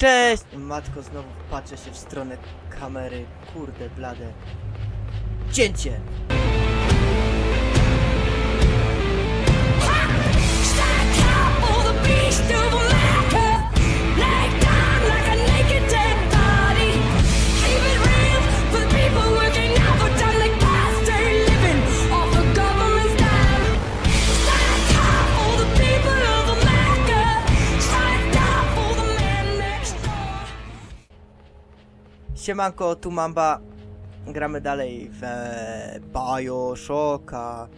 Cześć! Matko, znowu patrzę się w stronę kamery. Kurde, blade. Cięcie! Siemanko, tu Mamba. Gramy dalej w Bioshocka.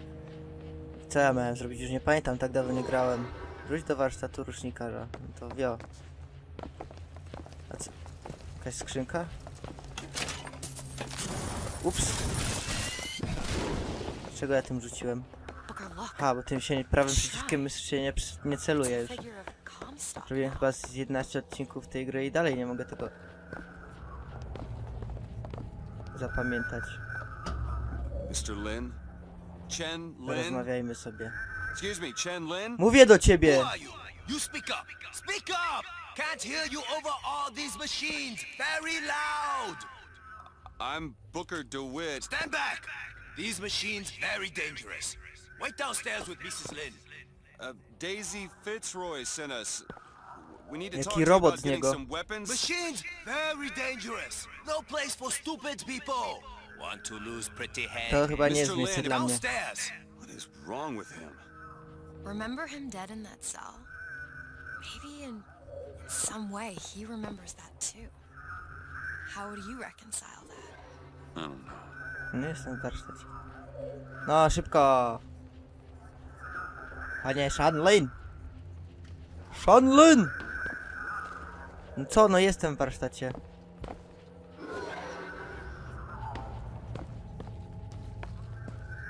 Co ja miałem zrobić? Już nie pamiętam, tak dawno nie grałem. Wróć do warsztatu rusznikarza. No to wio. A co? Jakaś skrzynka? Ups. Czego ja tym rzuciłem? Ha, bo tym się prawym przyciskiem się nie, nie celuje już. Zrobiłem chyba z 11 odcinków tej gry i dalej nie mogę tego zapamiętać. Mr. Lin? Chen Lin? Porozmawiajmy sobie. Excuse me, Chen Lin? Mówię do ciebie! Who are you? You speak up. Speak up! Can't hear you over all these machines. Very loud. I'm Booker DeWitt. Stand back. These machines very dangerous. Wait downstairs with Mrs. Lin. Uh, Daisy Fitzroy sent us. We need to Jaki robot z niego. some weapons. Machines very dangerous. No place for stupid people. Want to lose pretty head? To chyba nie jest Mr. miejsce Lin, dla mnie. What is wrong with him? Remember him dead in that cell? Maybe in, in some way he remembers that too. How would you reconcile that? I don't know. Nie jestem w warsztacie. No, szybko! Panie Shanlin! Shanlin! No co, no jestem w warsztacie.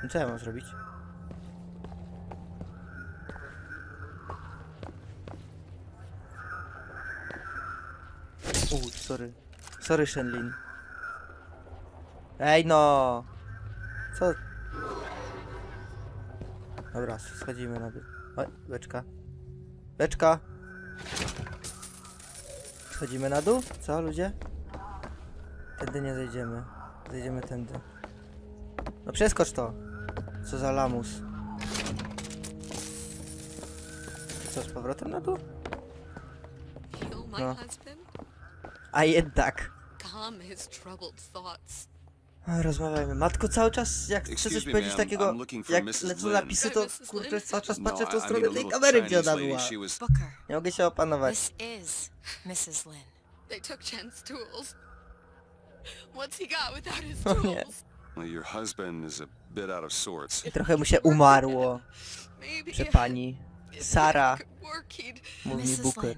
No co ja mam zrobić? U, sorry. Sorry, Shenlin. Ej no! Co? Dobra, schodzimy na dół. Oj, beczka. Beczka! Schodzimy na dół? Co, ludzie? Tędy nie zejdziemy. Zejdziemy tędy. No przeskocz to! Co za lamus. Co, z powrotem na dół? No. A jednak! Calm his troubled thoughts. A, Rozmawiajmy. Matko, cały czas jak chcę coś powiedzieć takiego, jak lecą napisy, to kurczę cały czas No, patrzę w tą stronę tej kamery, gdzie ona była. Nie mogę się opanować. They took Chen's tools. What's he got without his Oh, tools? your husband is a bit out of sorts. Trochę mu się umarło, że pani Sara mówi. Booker.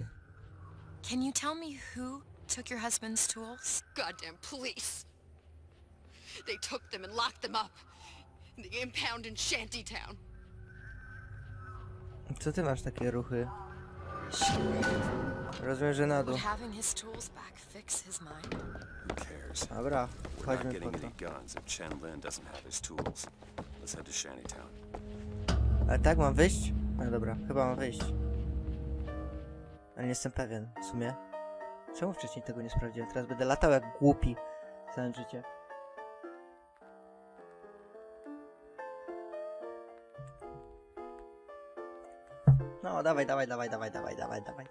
Can you tell me who took your husband's tools? Goddamn police. They took them and locked them up in the impound in Shantytown. Co ty masz takie ruchy? Rozumiem, że na dół. Would having his tools back fix his mind? Who cares? Dobra, We're not chodźmy po getting to. any guns if Chen Lin doesn't have his tools. Let's head to Shantytown. Ale tak, mam wyjść? No dobra, chyba mam wyjść. Ale nie jestem pewien, w sumie. Czemu wcześniej tego nie sprawdziłem? Teraz będę latał jak głupi całe życie. No, dawaj, dawaj, dawaj, dawaj, dawaj, dawaj, dawaj.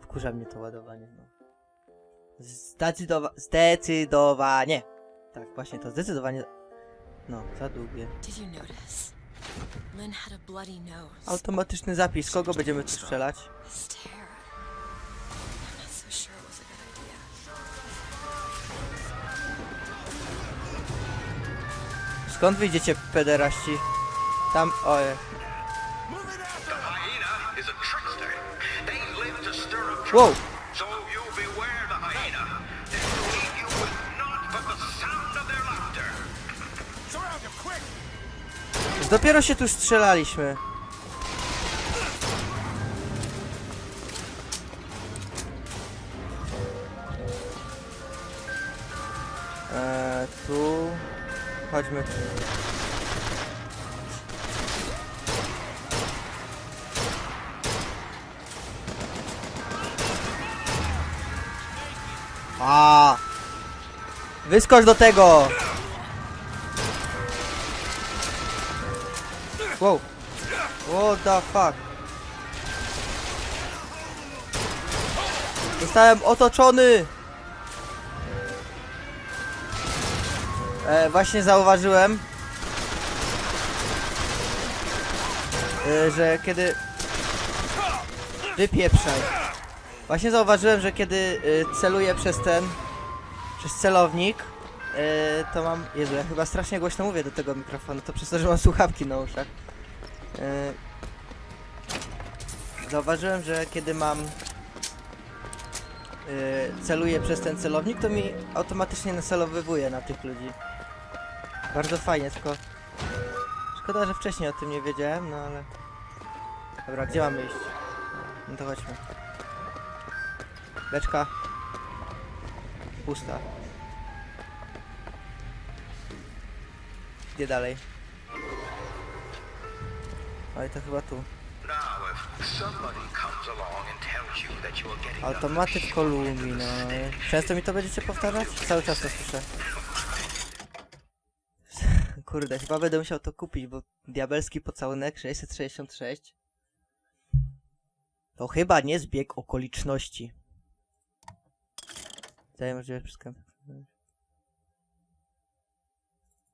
Wkurza mnie to ładowanie, no. Zdecydowa zdecydowanie! Tak, właśnie to zdecydowanie... No, za długie. Automatyczny zapis, kogo będziemy tu strzelać? Skąd wyjdziecie, pederaści? Tam, oje. Quick. Dopiero się tu strzelaliśmy. Eee, tu... Chodźmy A! Wyskocz do tego! Wow. What the fuck? Zostałem otoczony! E, właśnie zauważyłem, e, że kiedy... Wypieprzaj. Właśnie zauważyłem, że kiedy y, celuję przez ten, przez celownik, y, to mam, Jezu, ja chyba strasznie głośno mówię do tego mikrofonu, to przez to, że mam słuchawki na uszach. Y, zauważyłem, że kiedy mam, y, celuję przez ten celownik, to mi automatycznie nacelowywuje na tych ludzi. Bardzo fajnie, tylko szkoda, że wcześniej o tym nie wiedziałem, no ale... Dobra, gdzie mamy iść? No to chodźmy. Beczka. Pusta. Gdzie dalej? Ale to chyba tu. Automaty w no. Często mi to będziecie powtarzać? Cały czas to słyszę. Kurde, chyba będę musiał to kupić, bo diabelski pocałunek 666 to chyba nie zbieg okoliczności. Daję możliwe przystęp.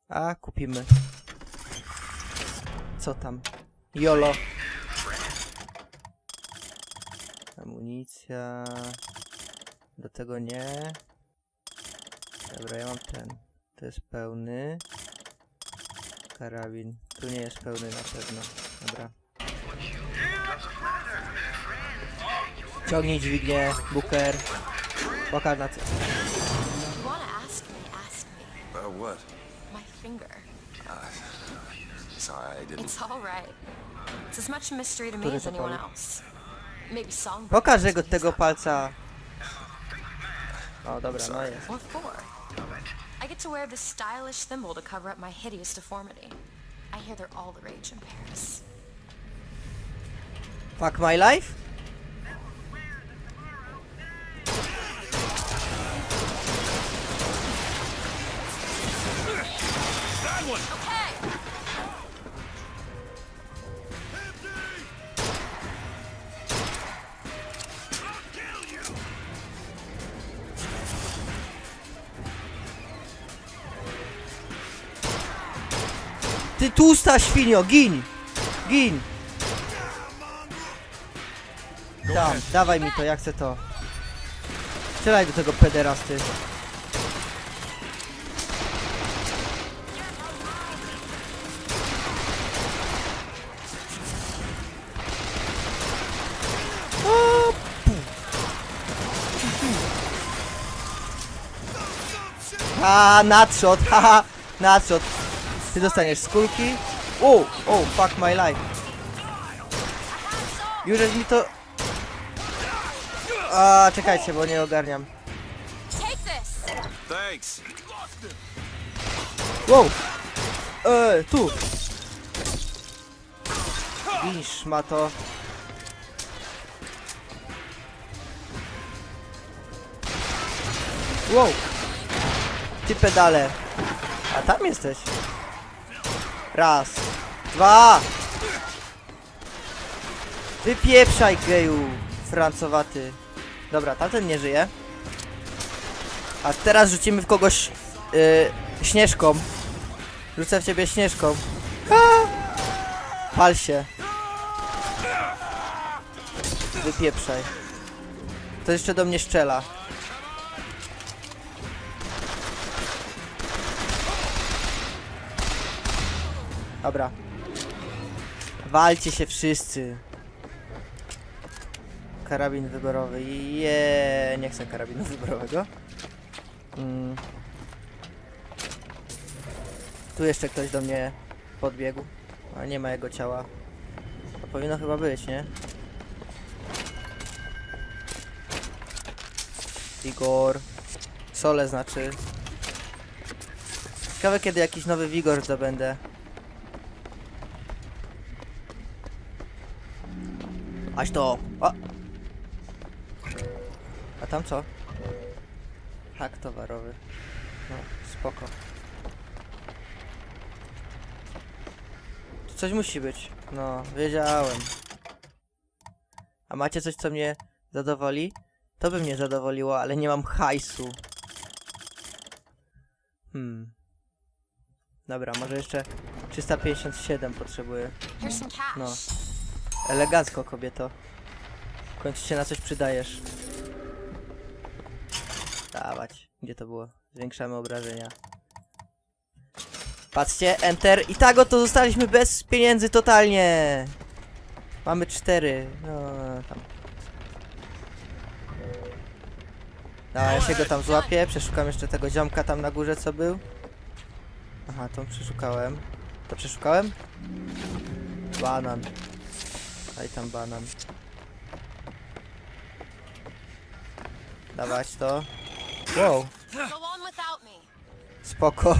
A, kupimy. Co tam? Jolo. Amunicja. Do tego nie. Dobra, ja mam ten. To jest pełny. Karabin. Tu nie jest pełny na pewno. Dobra. Ciągnij dźwignię, Booker. Pokaż na co. you want to ask me, ask me. Uh, what? My finger. Sorry, I didn't. It's all right. It's as much a mystery to me as anyone else. Maybe song. Pokaż jego tego palca. O, dobra, no jest. What for? I get to wear this stylish thimble to cover up my hideous deformity. I hear they're all the rage in Paris. Fuck my life? Okay. Ty tłusta świnio, gin! Gin! Tam, dawaj mi to, ja chcę to. Strzelaj do tego pederasty. A, nadshot, haha, nadshot. Ty dostaniesz z kulki. O, o, fuck my life. Już żeś mi to... A, czekajcie, bo nie ogarniam. Thanks. Wow! E, tu! Widzisz, ma to. Wow! Ty pedale. A tam jesteś. Raz. Dwa! Wypieprzaj geju, francowaty. Dobra, tamten nie żyje. A teraz rzucimy w kogoś yy, śnieżką. Rzucę w ciebie śnieżką. A! Pal się. Wypieprzaj. To jeszcze do mnie strzela. Dobra. Walcie się wszyscy. Karabin wyborowy. Je, nie chcę karabinu wyborowego. Mm. Tu jeszcze ktoś do mnie podbiegł. A nie ma jego ciała. To powinno chyba być, nie? Igor. Sole znaczy. Ciekawe kiedy jakiś nowy wigor zdobędę. Aś to! O! A tam co? Hak towarowy. No, spoko. Tu coś musi być. No, wiedziałem. A macie coś, co mnie zadowoli? To by mnie zadowoliło, ale nie mam hajsu. Hmm. Dobra, może jeszcze 357 potrzebuję. No. Elegancko, kobieto. W końcu się na coś przydajesz. Dawać. Gdzie to było? Zwiększamy obrażenia. Patrzcie, enter. I tak oto zostaliśmy bez pieniędzy totalnie. Mamy cztery. No, tam. Dobra, ja się go tam złapię. Przeszukam jeszcze tego ziomka tam na górze, co był. Aha, tą przeszukałem. To przeszukałem? Banan. Daj tam banan. Dawać to. Wow, spoko.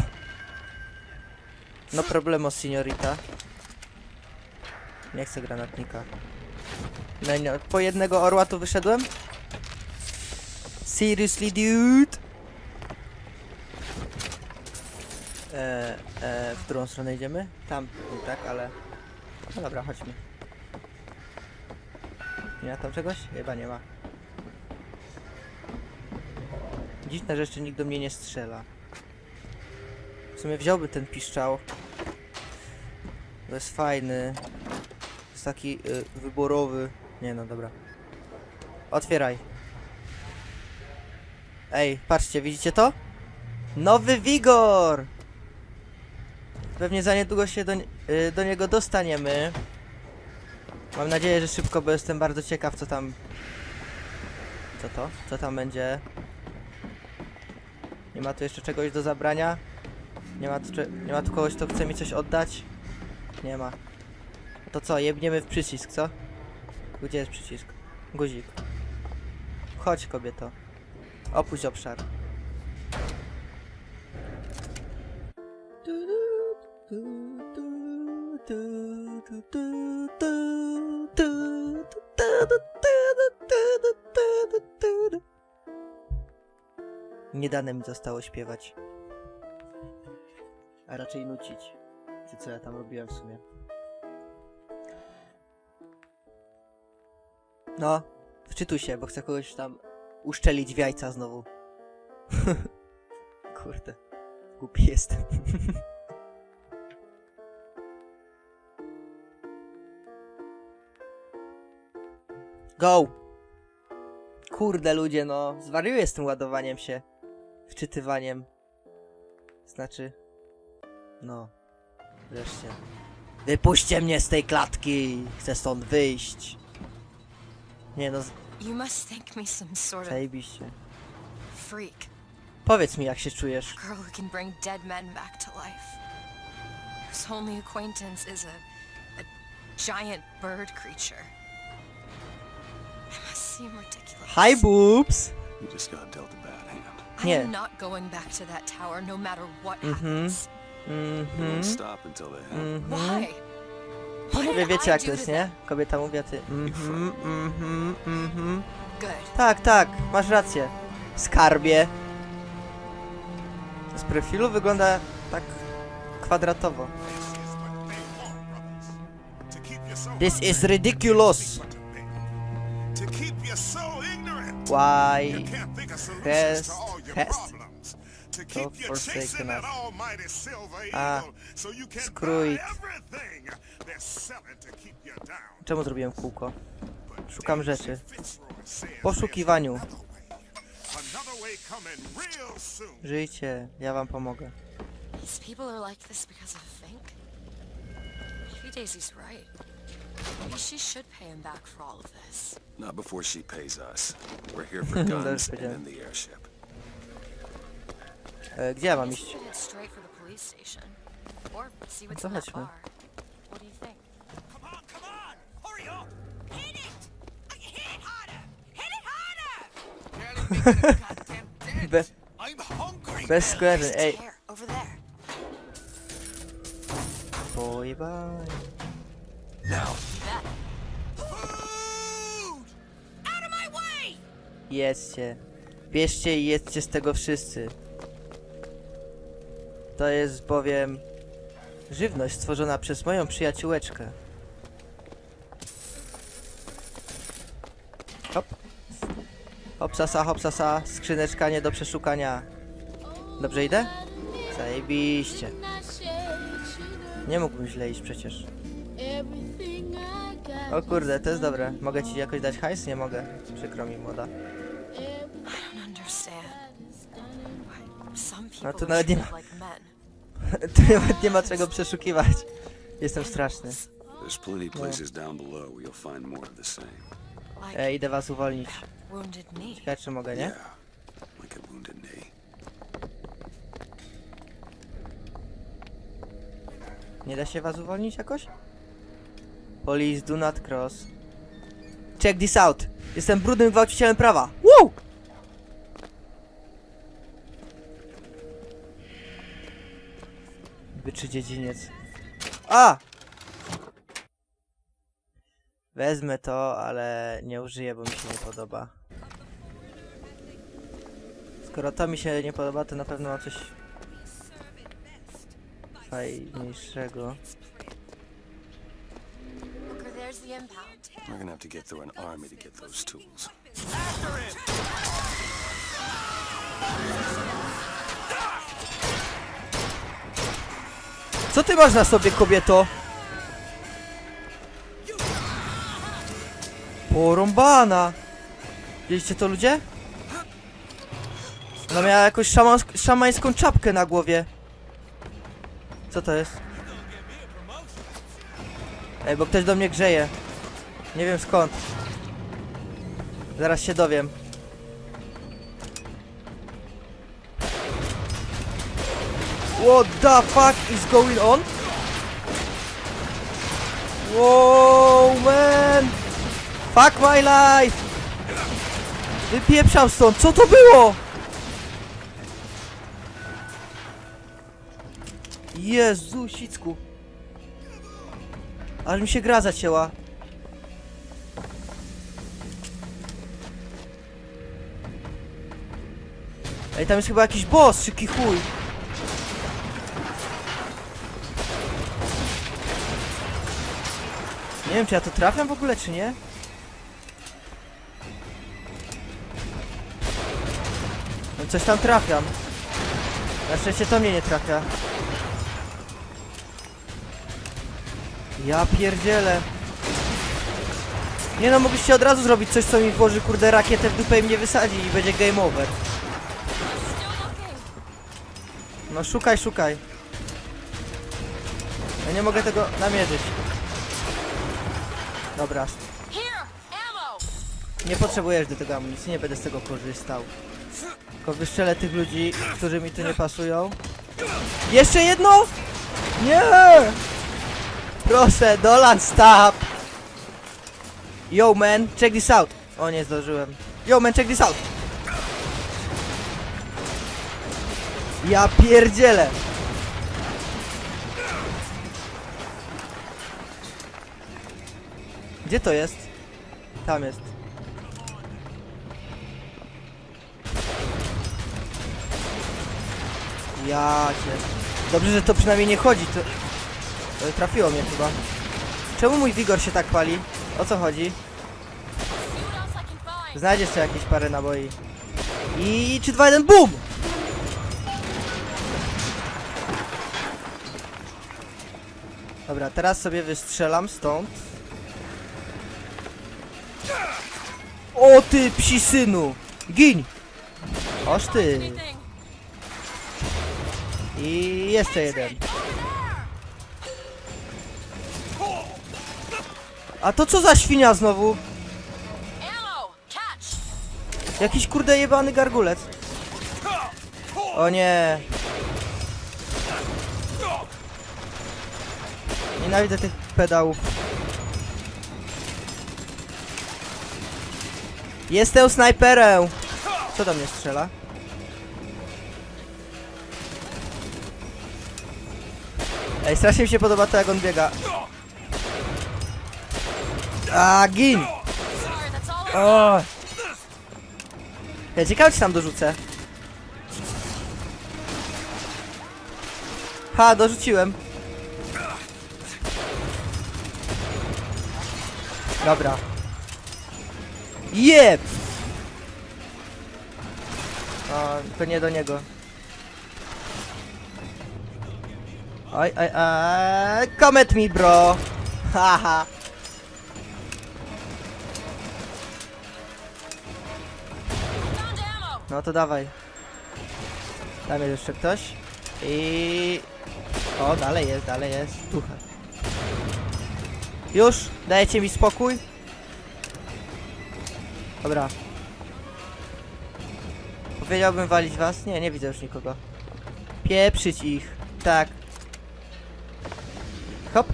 No problemo, signorita. Nie chcę granatnika. No, nie, po jednego orła tu wyszedłem? Seriously, dude? E, e, w którą stronę idziemy? Tam, tak, ale... No dobra, chodźmy. Nie ma tam czegoś? Chyba nie ma. Dziwne, jeszcze nikt do mnie nie strzela. W sumie wziąłby ten piszczał. To jest fajny. Jest taki y, wyborowy. Nie no, dobra. Otwieraj. Ej, patrzcie, widzicie to? Nowy wigor! Pewnie za niedługo się do, y, do niego dostaniemy. Mam nadzieję, że szybko, bo jestem bardzo ciekaw, co tam... Co to? Co tam będzie? Nie ma tu jeszcze czegoś do zabrania? Nie ma tu, nie ma tu kogoś, kto chce mi coś oddać? Nie ma. To co, jebniemy w przycisk, co? Gdzie jest przycisk? Guzik. Chodź, kobieto. Opuść obszar. Nie dane mi zostało śpiewać. A raczej nucić. Czy co ja tam robiłem w sumie? No, wczytuj się, bo chcę kogoś tam uszczelić w jajca znowu. Kurde, głupi jestem. Go! Kurde ludzie, no, zwariuję z tym ładowaniem się, wczytywaniem. Znaczy, no, wreszcie. Wypuśćcie mnie z tej klatki! Chcę stąd wyjść. Nie no, You must think me some sort of zajebiście. freak. Powiedz mi, jak się czujesz. Girl who can bring dead men back to life. Whose only acquaintance is a, a giant bird creature. Seem ridiculous. Hi, boobs! You just got dealt a bad hand. I Yeah. am not going back to that tower no matter what Mhm. happens. They Mhm. won't stop until they have. Why? What Wy did wiecie, I jak do to jest, to nie? Kobieta mówi, a ty mhm, mhm, mhm. Good. Tak, tak, masz rację. Skarbie. Z profilu wygląda tak kwadratowo. This is ridiculous. Why has has. To keep you forsaken chasing that us. almighty silver Ah, eagle so you can screw buy it. everything they're selling to keep you down. Czemu zrobiłem kółko? Szukam rzeczy. W poszukiwaniu. Żyjcie, ja wam pomogę. These people are like this because of Fink. Maybe Daisy's right. Maybe she should pay him back for all of this. Not before she pays us. We're here for guns and in the airship. E, gdzie ja mam Guess iść? we could head straight for the police station. Or see what's to in that chodźmy. bar. What do you think? Come on, Jedzcie. Bierzcie i jedzcie z tego wszyscy. To jest bowiem żywność stworzona przez moją przyjaciółeczkę. Hop. Hopsasa, hopsasa, skrzyneczka nie do przeszukania. Dobrze idę? Zajebiście. Nie mógłbym źle iść przecież. O kurde, to jest dobre. Mogę ci jakoś dać hajs? Nie mogę. Przykro mi, młoda. People to nawet nie ma-. Tu nawet nie ma czego przeszukiwać. Jestem straszny. There's plenty places down below where you'll find more of the same. Like E, idę was uwolnić. wounded knee. Ciekawe czy mogę, nie? Yeah, like a wounded knee. Nie da się was uwolnić jakoś? Police do not cross. Check this out. Jestem brudnym gwałcicielem prawa. Woo! Byczy dziedziniec. A! Wezmę to, ale nie użyję, bo mi się nie podoba. Skoro to mi się nie podoba, to na pewno ma coś fajniejszego. We're gonna have to get through an army to get those tools. Co ty masz na sobie, kobieto? Porąbana! Widzieliście to, ludzie? Ona miała jakąś szamańską czapkę na głowie. Co to jest? Ej, bo ktoś do mnie grzeje. Nie wiem skąd. Zaraz się dowiem. What the fuck is going on? Wow, man! Fuck my life! Wypieprzam stąd, co to było? Jezusicku. Aż mi się gra zacięła. Ej, tam jest chyba jakiś boss, czy chuj. Nie wiem, czy ja to trafiam w ogóle, czy nie? No coś tam trafiam. Na szczęście to mnie nie trafia. Ja pierdzielę. Nie no, mogliście od razu zrobić coś, co mi włoży, kurde, rakietę w dupę i mnie wysadzi i będzie game over. No szukaj, szukaj. Ja nie mogę tego namierzyć. Dobra, nie potrzebujesz do tego amunicji, nie będę z tego korzystał. Tylko wyszczelę tych ludzi, którzy mi tu nie pasują. Jeszcze jedno! Nie! Proszę, Dolan, stop! Yo, man, check this out! O, nie zdążyłem. Yo, man, check this out! Ja pierdzielę! Gdzie to jest? Tam jest. Ja cię. Dobrze, że to przynajmniej nie chodzi. To... trafiło mnie chyba. Czemu mój wigor się tak pali? O co chodzi? Znajdź jeszcze jakieś parę naboi. I 3, 2, 1, BUM! Dobra, teraz sobie wystrzelam stąd. O ty psi synu! Gin! Oż ty! I jeszcze jeden. A to co za świnia znowu? Jakiś kurde jebany gargulec. O nie. Nienawidzę tych pedałów. Jestem snajperem! Co do mnie strzela? Ej, strasznie mi się podoba to jak on biega. A, gin! O! Ja ciekawe czy tam dorzucę. Ha, dorzuciłem. Dobra. Jeb! O, to nie do niego. Oj, oj, oj, komet mi, bro! Haha. No to dawaj. Tam jest jeszcze ktoś. I... O, dalej jest, dalej jest. Tucha. Już? Dajecie mi spokój? Dobra. Powiedziałbym walić was? Nie, nie widzę już nikogo. Pieprzyć ich. Tak. Hop.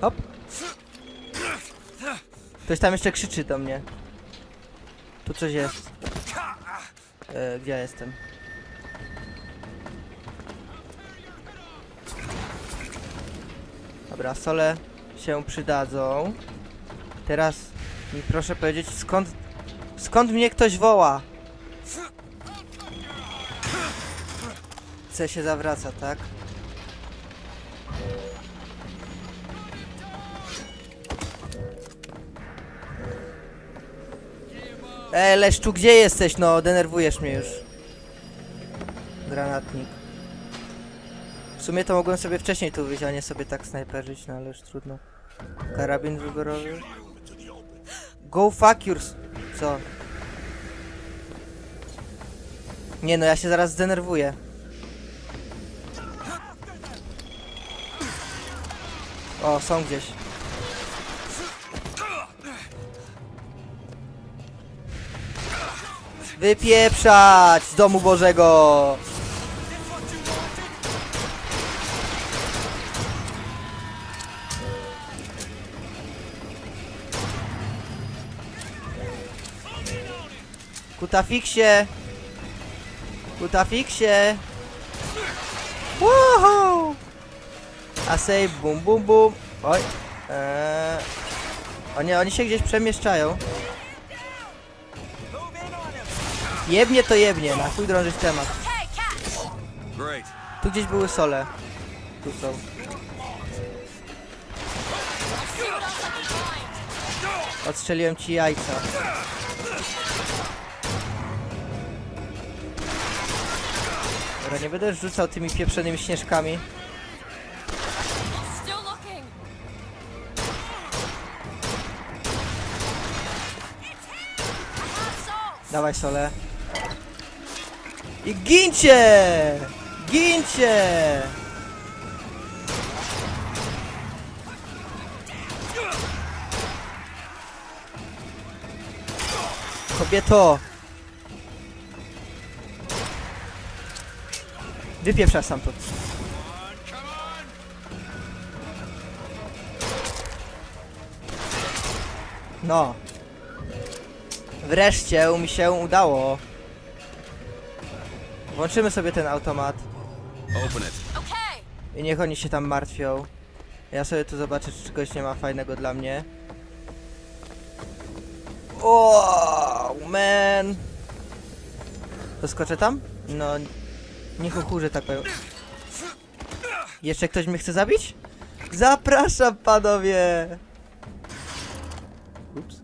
Hop. Ktoś tam jeszcze krzyczy do mnie. Tu coś jest. E, gdzie ja jestem? Dobra, sole się przydadzą. Teraz mi proszę powiedzieć skąd skąd mnie ktoś woła? C się zawraca, tak? E, Leszczu, gdzie jesteś? No, denerwujesz mnie już. Granatnik. W sumie to mogłem sobie wcześniej tu wyjść, a nie sobie tak snajperzyć, no ale już trudno. Karabin wyborowy. Go fuck yours... Co? Nie no, ja się zaraz zdenerwuję. O, są gdzieś. Wypieprzać z domu Bożego! Kutafiksie! Kutafiksie! Woohoo! A say bum bum bum. Oj. Eee. O nie, oni się gdzieś przemieszczają. Jebnie to jebnie, na chuj drążyć temat. Tu gdzieś były sole. Tu są. Odstrzeliłem ci jajca. Nie będę rzucał tymi pieprzonymi śnieżkami. Dawaj sole. I gincie! Gincie! Kobieto! Wypieprzasz sam to. No. Wreszcie mi się udało. Włączymy sobie ten automat Open it. I niech oni się tam martwią. Ja sobie tu zobaczę, czy czegoś nie ma fajnego dla mnie. O, man. Doskoczę tam? No, niech okurzy tak powiem. Jeszcze ktoś mnie chce zabić? Zapraszam panowie! Ups.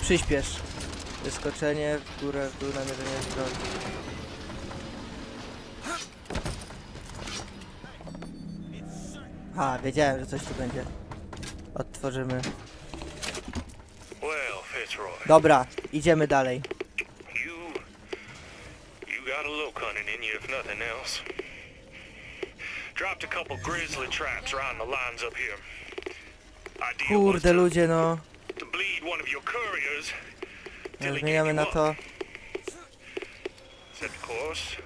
Przyspiesz. Wyskoczenie w górę, w dół, namierzenie w broni. Ha, wiedziałem, że coś tu będzie. Odtworzymy. Fitzroy, Dobra, idziemy dalej. you you got a look hunting in you, if nothing else. Dropped a couple grizzly traps around the lines up here. Idea was Kurde ludzie, no. to bleed one of your couriers till he Zmieniamy na to. up. Said, of course,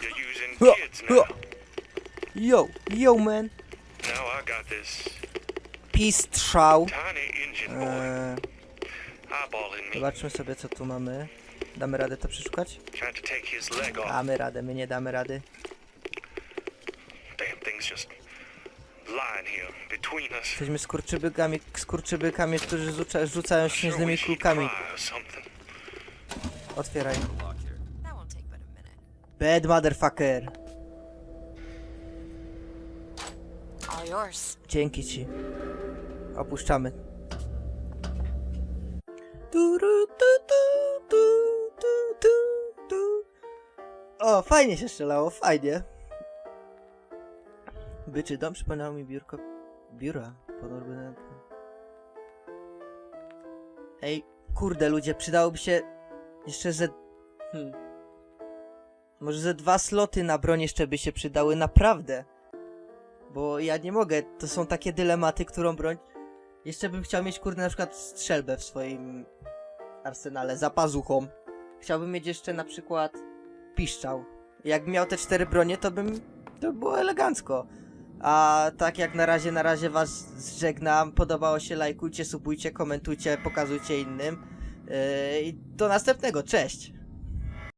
you're using Huh, kids huh. Yo, yo man. Now I got this Peace strzał. me, zobaczmy sobie co tu mamy. Damy radę to przeszukać? Damy radę, my nie damy rady. Jesteśmy skurczybykami, skurczybykami, którzy rzuca, rzucają śnieżnymi kulkami. Otwieraj. Bad motherfucker. Dzięki ci. Opuszczamy. O, fajnie się strzelało, fajnie. Byczy dom przypomniał mi biurko... Biura pod ordynatką. Ej, kurde ludzie, przydałoby się jeszcze ze... Hmm. Może ze dwa sloty na broń jeszcze by się przydały, naprawdę. Bo ja nie mogę, to są takie dylematy, którą broń... Jeszcze bym chciał mieć, kurde, na przykład strzelbę w swoim arsenale, za pazuchą. Chciałbym mieć jeszcze na przykład piszczał. Jak miał te cztery bronie, to bym... to by było elegancko. A tak jak na razie, na razie was żegnam. Podobało się, lajkujcie, subujcie, komentujcie, pokazujcie innym. Yy, I do następnego, cześć!